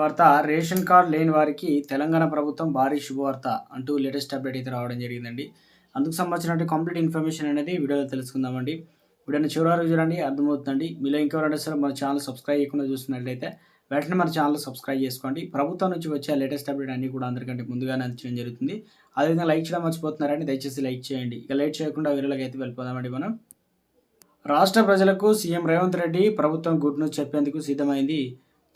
వార్త ration card లేని వారికి తెలంగాణ ప్రభుత్వం భారీ శుభవార్త అంటూ లేటెస్ట్ అప్డేట్ అయితే రావడం జరిగిందండి. అందుకు సంబంధించినటువంటి కంప్లీట్ ఇన్ఫర్మేషన్ అనేది వీడియోలో తెలుసుకుందామండి. వీడియోని చివరి వరకు చూడండి అర్థమవుతుందండి. మీలో ఇంకెవరైనా సరే మన ఛానల్ సబ్స్క్రైబ్ చేయకుండా చూస్తున్నట్లయితే వెంటనే మన ఛానల్ సబ్స్క్రైబ్ చేసుకోండి. ప్రభుత్వం నుంచి వచ్చే లేటెస్ట్ అప్డేట్ అన్ని కూడా అందరికంటే ముందుగానే అందించడం జరుగుతుంది. అదేవిధంగా లైక్ చేయడం మర్చిపోతున్నారని దయచేసి లైక్ చేయండి. ఇక లైక్ చేయకుండా వీడియోలోకి అయితే వెళ్ళిపోదామండి మనం. రాష్ట్ర ప్రజలకు సీఎం రేవంత్ రెడ్డి ప్రభుత్వం గుడ్ న్యూస్ చెప్పేందుకు సిద్ధమైంది.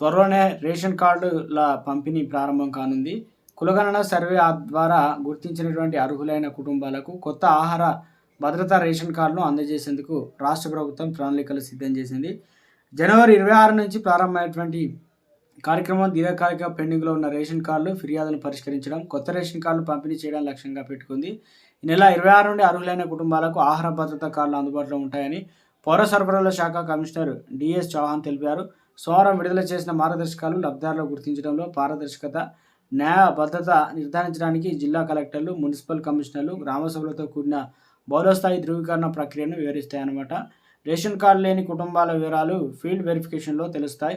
త్వరలోనే రేషన్ కార్డుల పంపిణీ ప్రారంభం కానుంది. కులగణన సర్వే ద్వారా గుర్తించినటువంటి అర్హులైన కుటుంబాలకు కొత్త ఆహార భద్రతా రేషన్ కార్డును అందజేసేందుకు రాష్ట్ర ప్రభుత్వం ప్రణాళికలు సిద్ధం చేసింది. జనవరి ఇరవై ఆరు నుంచి ప్రారంభమైనటువంటి కార్యక్రమం దీర్ఘకాలిక పెండింగ్లో ఉన్న రేషన్ కార్డులు ఫిర్యాదులను పరిష్కరించడం కొత్త రేషన్ కార్డులు పంపిణీ చేయడం లక్ష్యంగా పెట్టుకుంది. ఈ నెల ఇరవై ఆరు నుండి అర్హులైన కుటుంబాలకు ఆహార భద్రతా కార్డులు అందుబాటులో ఉంటాయని పౌర సరఫరాల శాఖ కమిషనర్ డిఎస్ చౌహాన్ తెలిపారు. సోమవారం విడుదల చేసిన మార్గదర్శకాలు లబ్ధిదారులు గుర్తించడంలో పారదర్శకత న్యాయ భద్రత నిర్ధారించడానికి జిల్లా కలెక్టర్లు మున్సిపల్ కమిషనర్లు గ్రామ సభలతో కూడిన బౌలస్థాయి ధృవీకరణ ప్రక్రియను వివరిస్తాయన్నమాట. రేషన్ కార్డు లేని కుటుంబాల వివరాలు ఫీల్డ్ వెరిఫికేషన్లో తెలుస్తాయి.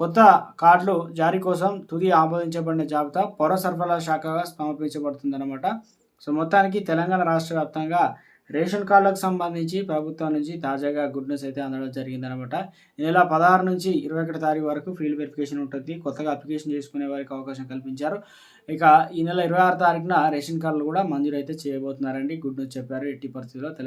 కొత్త కార్డులు జారీ కోసం తుది ఆమోదించబడిన జాబితా పౌర సరఫరాల శాఖగా సమర్పించబడుతుందన్నమాట సో మొత్తానికి తెలంగాణ రాష్ట్ర వ్యాప్తంగా రేషన్ కార్డులకు సంబంధించి ప్రభుత్వం నుంచి తాజాగా గుడ్ న్యూస్ అయితే అందడం జరిగిందనమాట. ఈ నెల పదహారు నుంచి ఇరవై ఒకటి తారీఖు వరకు ఫీల్డ్ వెరిఫికేషన్ ఉంటుంది. కొత్తగా అప్లికేషన్ చేసుకునే వారికి అవకాశం కల్పించారు. ఇక ఈ నెల ఇరవై ఆరు తారీఖున రేషన్ కార్డులు కూడా మంజూరు అయితే చేయబోతున్నారండి. గుడ్ న్యూస్ చెప్పారు ఎట్టి పరిస్థితుల్లో.